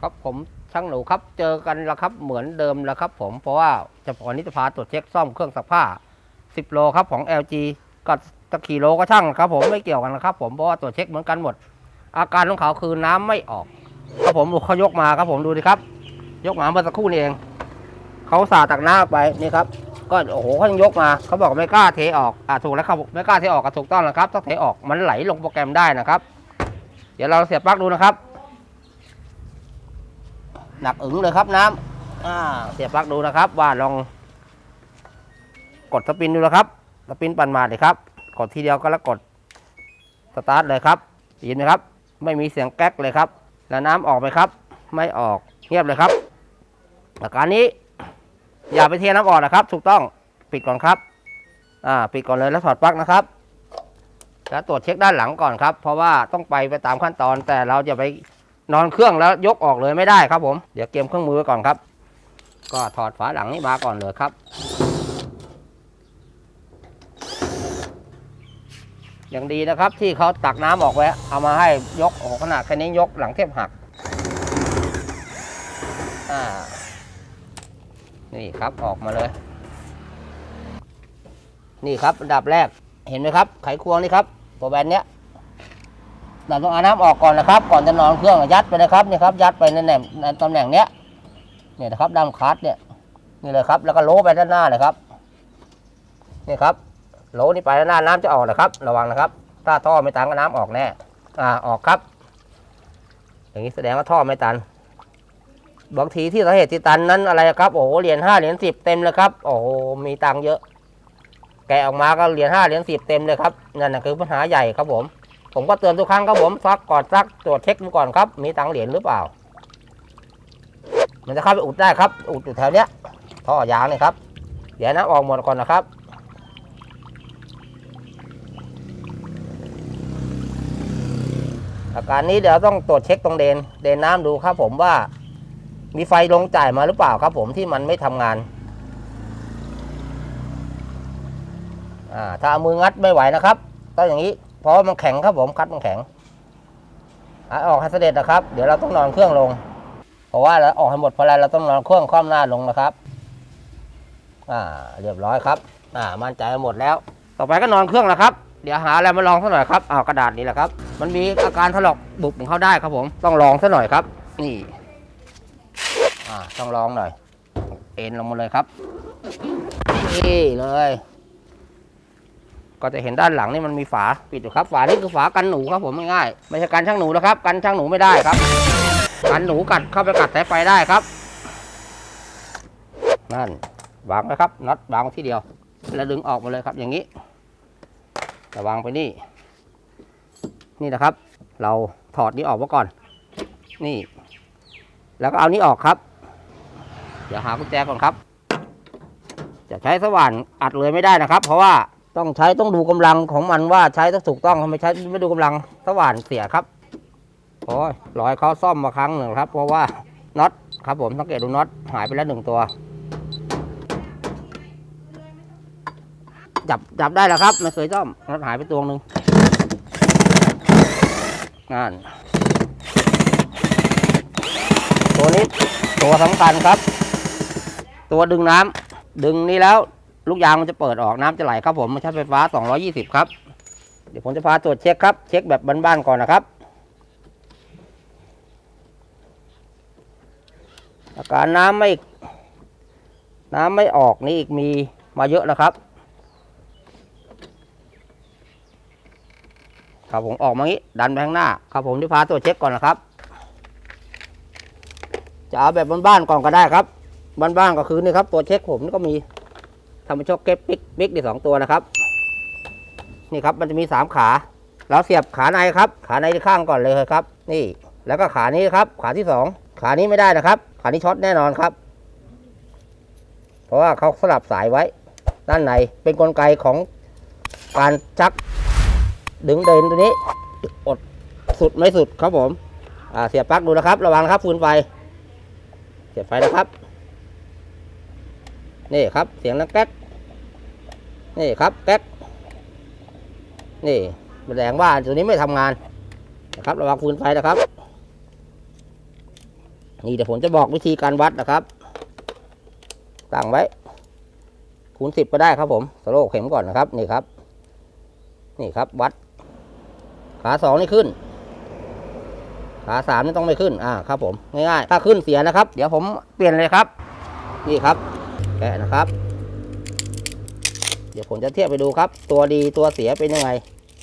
ครับผมช่างหนูครับเจอกันล้วครับเหมือนเดิมล้วครับผมเพราะว่าจะวันนี้จะพาตรวจเช็คซ่อมเครื่องซักผ้า 10 โลครับของ LG ก็ตะกี่โลก็ช่างครับผมไม่เกี่ยวกันนะครับผมเพราะว่าตรวจเช็คเหมือนกันหมด อาการของเขาคือน้ำไม่ออกครับผมดูเขายกมาครับผมดูดิครับ ยกมาเมื่อสักครู่นี่เองเขาสาดตักหน้ำออกไปนี่ครับ ก็โอ้โหเขายังยกมาเขาบอกไม่กล้าเทออกอ่าถูกแล้วครับไม่กล้าเทออกก็ถูกต้องแล้วครับถ้าเทออกมันไหลลงโปรแกรมได้นะครับ เดี๋ยวเราเสียบปลั๊กดูนะครับ หนักอึ๋งเลยครับน้ำอ่าเสียบปลั๊กดูนะครับ ว่าลอง กดสปินดูนะครับสปินปั่นมาเลยครับ กดทีเดียวก็แล้วกดสตาร์ทเลยครับยินไหมครับ ไม่มีเสียงแก๊กเลยครับ แล้วน้ำออกไหมครับ ไม่ออกเงียบเลยครับอาการนี้ อย่าไปเทน้ำออกนะครับ ถูกต้องปิดก่อนครับ อ่าปิดก่อนเลยแล้วถอดปลั๊กนะครับแล้วตรวจเช็คด้านหลังก่อนครับ เพราะว่าต้องไปไปตามขั้นตอนแต่เราจะไป นอนเครื่องแล้วยกออกเลยไม่ได้ครับผม เดี๋ยวเกมเครื่องมือไว้ก่อนครับ ก็ถอดฝาหลังนี้มาก่อนเลยครับอย่างดีนะครับที่เขาตักน้ำออกไว้ เอามาให้ยกโอ้โหขนาดแค่นี้ยกหลังเทียบหักนี่ครับออกมาเลย นี่ครับอันดับแรกเห็นไหมครับ ไขควงนี่ครับตัวแบนเนี้ย เราต้องเอาน้ำออกก่อนนะครับ ก่อนจะนอนเครื่องยัดไปเลยครับนี่ครับ ยัดไปในแหน่งในตำแหน่งเนี้ยเนี่ยนะครับดั้งคัดเนี่ยนี่เลยครับ แล้วก็โลไปด้านหน้าเลยครับนี่ครับโลนี่ไปด้านหน้าน้ำจะออกนะครับ ระวังนะครับ ถ้าท่อไม่ตันก็น้ำออกแน่อ่าออกครับ อย่างนี้แสดงว่าท่อไม่ตันบางทีที่สาเหตุที่ตันนั้นอะไรครับโอ้โหเหรียญห้าเหรียญสิบเต็มเลยครับโอ้โหมีตังเยอะ แกออกมาก็เหรียญห้าเหรียญสิบเต็มเลยครับนั่นนะคือปัญหาใหญ่ครับผม ผมก็เตือนทุกครั้งครับผมซักก่อนซักตรวจเช็คดูก่อนครับ มีตังเหรียญหรือเปล่า มันจะเข้าไปอุดได้ครับ อุดอยู่แถวเนี้ยท่อยางนี่ครับ เดี๋ยวน้ำออกหมดก่อนนะครับอาการนี้เดี๋ยวต้องตรวจเช็คตรงเดน เดนน้ำดูครับผมว่า มีไฟลงจ่ายมาหรือเปล่าครับผมที่มันไม่ทำงานอ่าถ้ามืองัดไม่ไหวนะครับต้องอย่างนี้ เพราะมันแข็งครับผมคัดมันแข็งอาออกให้เสด็จนะครับ เดี๋ยวเราต้องนอนเครื่องลง เพราะว่าเราออกให้หมดพราะอไรเราต้องนอนเครื่องคว่ำหน้าลงนะครับ อ่า เรียบร้อยครับ อ่า มั่นใจหมดแล้ว ต่อไปก็นอนเครื่องแล้วครับ เดี๋ยวหาอะไรมาลองสักหน่อยครับอ้าวกระดาษนี้แหละครับ มันมีอาการถลอกบุบของเขาได้ครับผม ต้องลองสักหน่อยครับ นี่ อ่า ต้องลองหน่อย เอ็นลงมาเลยครับนี่เลย ก็จะเห็นด้านหลังนี่มันมีฝาปิดอยู่ครับ ฝานี่คือฝากันหนูครับผมง่ายๆไม่ใช่กันช่างหนูนะครับ กันช่างหนูไม่ได้ครับ กันหนูกัดเข้าไปกัดสายไฟได้ครับ นั่นวางไว้ครับน็อตวางที่เดียว แล้วดึงออกมาเลยครับ อย่างนี้จะวางไปนี่ นี่นะครับ เราถอดนี้ออกมาก่อน นี่ แล้วก็เอานี้ออกครับ เดี๋ยวหากุญแจก่อนครับ จะใช้สว่านอัดเลยไม่ได้นะครับ เพราะว่า ต้องใช้ต้องดูกำลังของมันว่าใช้ต้องถูกต้องทำไมใช้ไม่ดูกำลังสว่านเสียครับโอ้ยรอยเขาซ่อมมาครั้งหนึ่งครับ เพราะว่าน็อตครับผมสังเกตดูน็อตหายไปแล้วหนึ่งตัว จับจับได้แล้วครับ ไม่เคยซ่อมน็อตหายไปตัวหนึ่งนั่นตัวนี้ตัวสำคัญครับ ตัวดึงน้ำดึงนี่แล้ว ลูกยางมันจะเปิดออกน้ำจะไหลครับผมมันใช้ไฟฟ้า 220 ครับ เดี๋ยวผมจะพาตรวจเช็คครับ เช็คแบบบ้านๆก่อนนะครับ อาการน้ำไม่ น้ำไม่ออกนี่อีกมีมาเยอะแล้วครับ ครับผมออกมางี้ ดันไปข้างหน้า ครับผมจะพาตรวจเช็คก่อนนะครับ จะเอาแบบบ้านๆก่อนก็ได้ครับบ้านๆก็คือนี่ครับตัวเช็คผมก็มี ทำเป็นช็อคเก็ตปิ๊กปิ๊กได้สองตัวนะครับนี่ครับมันจะมีสามขาเราเสียบขาในครับ ขาในข้างก่อนเลยครับ นี่ แล้วก็ขานี้ครับ ขาที่สองขานี้ไม่ได้นะครับ ขานี้ช็อตแน่นอนครับ เพราะว่าเขาสลับสายไว้ ด้านในเป็นกลไกของการชัก ดึงเดินตัวนี้ อดสุดไม่สุดครับผมเสียบปลั๊กดูนะครับ ระวังนะครับฟืนไฟ เสียบไฟนะครับ นี่ครับ เสียงนังแก๊ก นี่ครับแก๊กนี่แสดงว่าตัวนี้ไม่ทำงานนะครับระวังฟืนไฟนะครับ นี่เดี๋ยวผมจะบอกวิธีการวัดนะครับตั้งไว้คูณสิบก็ได้ครับผมสโลกเข็มก่อนนะครับนี่ครับ นี่ครับวัด ขาสองนี่ขึ้น ขาสามนี่ต้องไม่ขึ้นอ่าครับ ผมง่ายๆถ้าขึ้นเสียนะครับ เดี๋ยวผมเปลี่ยนเลยครับ นี่ครับแกะนะครับ เดี๋ยวผมจะเทียบไปดูครับ ตัวดีตัวเสียเป็นยังไง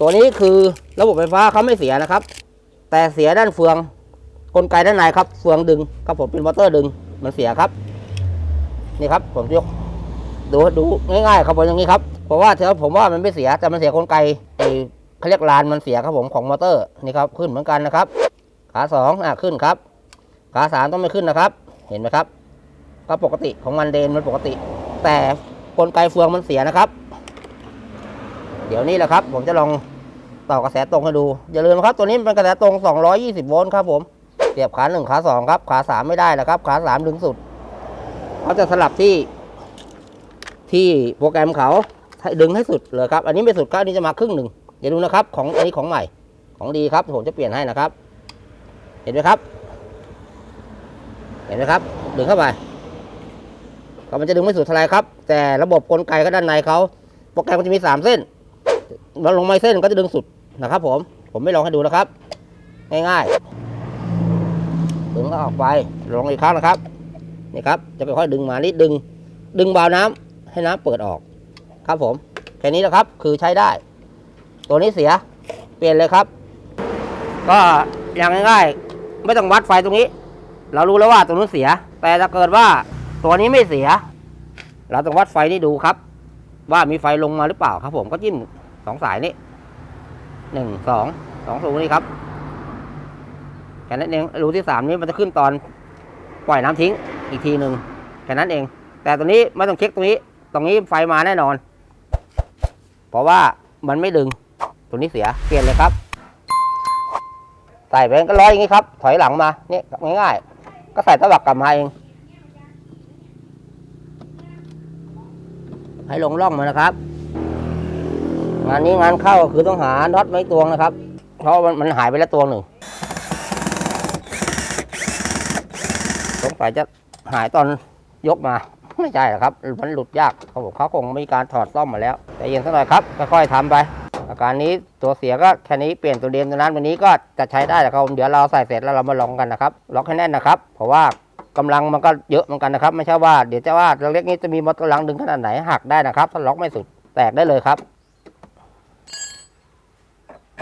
ตัวนี้คือระบบไฟฟ้าเขาไม่เสียนะครับ แต่เสียด้านเฟือง กลไกด้านในครับเฟืองดึงครับผมเป็นมอเตอร์ดึงมันเสียครับ นี่ครับผมยกดูดูง่ายๆครับผมอย่างนี้ครับเพราะว่าเธอผมว่ามันไม่เสียแต่มันเสียกลไกไอ้เขาเรียกลานมันเสียครับผมของมอเตอร์นี่ครับขึ้นเหมือนกันนะครับ ขาสองอะขึ้นครับ ขาสามต้องไม่ขึ้นนะครับ เห็นไหมครับ ก็ปกติของมันเดนมันปกติ แต่ กลไกเฟืองมันเสียนะครับ เดี๋ยวนี้แหละครับ ผมจะลองต่อกระแสตรงให้ดู อย่าลืมนะครับ ตัวนี้เป็นกระแสตรง 220 โวลต์ครับผมเสียบขาหนึ่งขาสองครับ ขาสามไม่ได้นะครับ ขาสามดึงสุดเขาจะสลับที่ ที่โปรแกรมเขาดึงให้สุดเลยครับ อันนี้ไม่สุดครับอันนี้จะมาครึ่งหนึ่งเดี๋ยวดูนะครับ ของอันนี้ของใหม่ ของดีครับ ผมจะเปลี่ยนให้นะครับ เห็นไหมครับ เห็นไหมครับ ดึงเข้าไป ก็มันจะดึงไม่สุดเท่าไรครับ แต่ระบบกลไกก็ด้านในเขาโปรแกรมมันจะมีสามเส้นเราลงไม่เส้นก็จะดึงสุดนะครับ ผมผมไม่ลองให้ดูนะครับ ง่ายๆดึงก็ออกไปลงอีกครั้งนะครับนี่ครับ จะค่อยๆดึงมานี่ดึง ดึงบาวน้ำให้น้ำเปิดออก ครับผมแค่นี้นะครับ คือใช้ได้ ตัวนี้เสียเปลี่ยนเลยครับ ก็อย่างง่าย ๆ ไม่ต้องวัดไฟตรงนี้ เรารู้แล้วว่าตัวนู้นเสีย แต่ถ้าเกิดว่า ตัวนี้ไม่เสีย เราต้องวัดไฟนี่ดูครับ ว่ามีไฟลงมาหรือเปล่าครับ ผมก็จิ้มสองสายนี้หนึ่งสองสองรูนี่ครับแค่นั้นเองรูที่สามนี้มันจะขึ้นตอนปล่อยน้ำทิ้งอีกทีหนึ่งแค่นั้นเอง แต่ตัวนี้ไม่ต้องเช็คตรงนี้ ตรงนี้ไฟมาแน่นอน เพราะว่ามันไม่ดึง ตัวนี้เสียเปลี่ยนเลยครับใส่ไปก็ร้อยอย่างนี้ครับ ถอยหลังมาเนี่ยง่ายๆก็ใส่ตะวักกลับมาเอง ให้ลงร่องมานะครับ งานนี้งานเข้าคือต้องหาน็อตไม้ตวงนะครับ เพราะมันมันหายไปแล้วตัวหนึ่งสงสัยจะหายตอนยกมาไม่ใช่หรอกครับ มันหลุดยากเขาบอกเขาคงมีการถอดซ่อมมาแล้วแต่เย็นสักหน่อยครับค่อยๆทำไปอาการนี้ตัวเสียก็แค่นี้เปลี่ยนตัวเดิมตัวนั้นวันนี้ก็จะใช้ได้แล้วครับเดี๋ยวเราใส่เสร็จแล้วเรามาลองกันนะครับล็อกให้แน่นนะครับ เพราะว่า กำลังมันก็เยอะเหมือนกันนะครับ ไม่ใช่ว่าเดี๋ยวจะว่าเล็กๆนี้จะมีมอเตอร์ลังดึงขนาดไหนหักได้นะครับถ้าล็อกไม่สุดแตกได้เลยครับ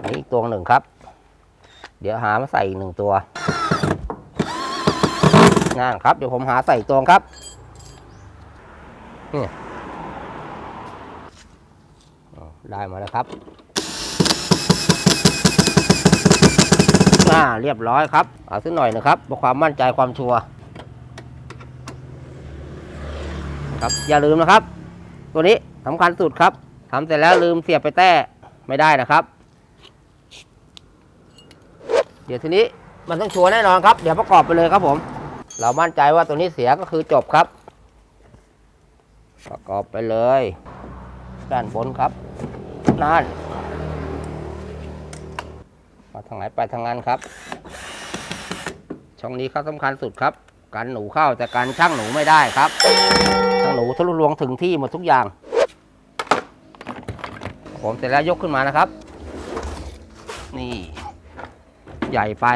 อันนี้อีกตัวหนึ่งครับ เดี๋ยวหามาใส่อีกหนึ่งตัวงานครับเดี๋ยวผมหาใส่ตัวครับนี่ได้มาแล้วครับอ่าเรียบร้อยครับ เอาสักหน่อยนะครับเพื่อความมั่นใจความชัวร์ ครับอย่าลืมนะครับ ตัวนี้สำคัญสุดครับทำเสร็จแล้วลืมเสียบไปแต้ไม่ได้นะครับ เดี๋ยวทีนี้มันต้องชัวร์แน่นอนครับ เดี๋ยวประกอบไปเลยครับผม เรามั่นใจว่าตัวนี้เสียก็คือจบครับ ประกอบไปเลย ด้านบนครับนั่นมาทางไหนไปทางนั้นครับ ช่องนี้ครับสำคัญสุดครับการหนูเข้าแต่การช่างหนูไม่ได้ครับ หนูทะลุลวงถึงที่หมดทุกอย่าง ผมเสร็จแล้วยกขึ้นมานะครับ นี่ ใหญ่ไป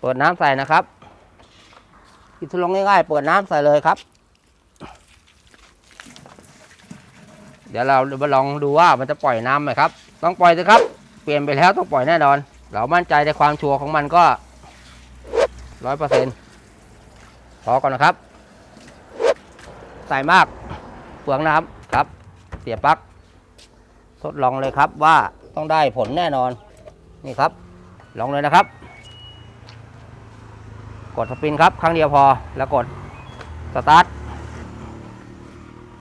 เปิดน้ำใส่นะครับที่ทดลงง่ายๆ เปิดน้ำใส่เลยครับ เดี๋ยวเรามาลองดูว่ามันจะปล่อยน้ำไหมครับ ต้องปล่อยสิครับ เปลี่ยนไปแล้วต้องปล่อยแน่นอน เรามั่นใจในความชัวร์ของมันก็ร้อยเปอร์เซ็นต์พอก่อนนะครับ ใส่มาก เปลืองน้ำครับ เสียปลั๊กทดลองเลยครับว่าต้องได้ผลแน่นอนนี่ครับ ลองเลยนะครับ กดสปินครับ ครั้งเดียวพอแล้วกดสตาร์ท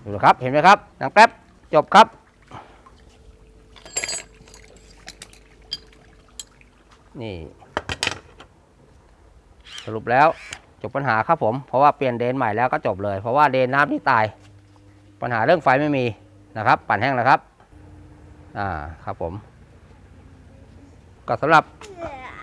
ดูนะครับเห็นไหมครับดังแป๊บจบครับ นี่ สรุปแล้วจบปัญหาครับผม เพราะว่าเปลี่ยนเดนใหม่แล้วก็จบเลย เพราะว่าเดนน้ำที่ตาย ปัญหาเรื่องไฟไม่มีนะครับ ปั่นแห้งแล้วครับ อ่าครับผม ก็สำหรับ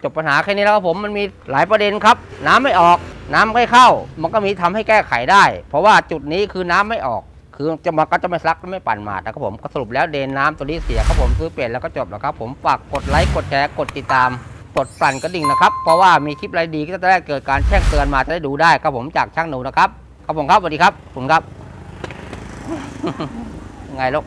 จบปัญหาแค่นี้แล้วครับผมมันมีหลายประเด็นครับ น้ำไม่ออก น้ำไม่เข้า มันก็มีทำให้แก้ไขได้ เพราะว่าจุดนี้คือน้ำไม่ออก คือจะมันก็จะไม่ซักไม่ปั่นหมาดนะครับผมก็สรุปแล้วเดนน้ำตัวนี้เสียครับผมซื้อเปลี่ยนแล้วก็จบแล้วครับผมฝากกดไลค์กดแชร์กดติดตามกดสั่นกระดิ่งนะครับ เพราะว่ามีคลิปอะไรดีก็จะได้เกิดการแจ้งเตือนมาจะได้ดูได้ครับผมจากช่างหนูนะครับ ครับผมครับสวัสดีครับผมครับ ไงลูก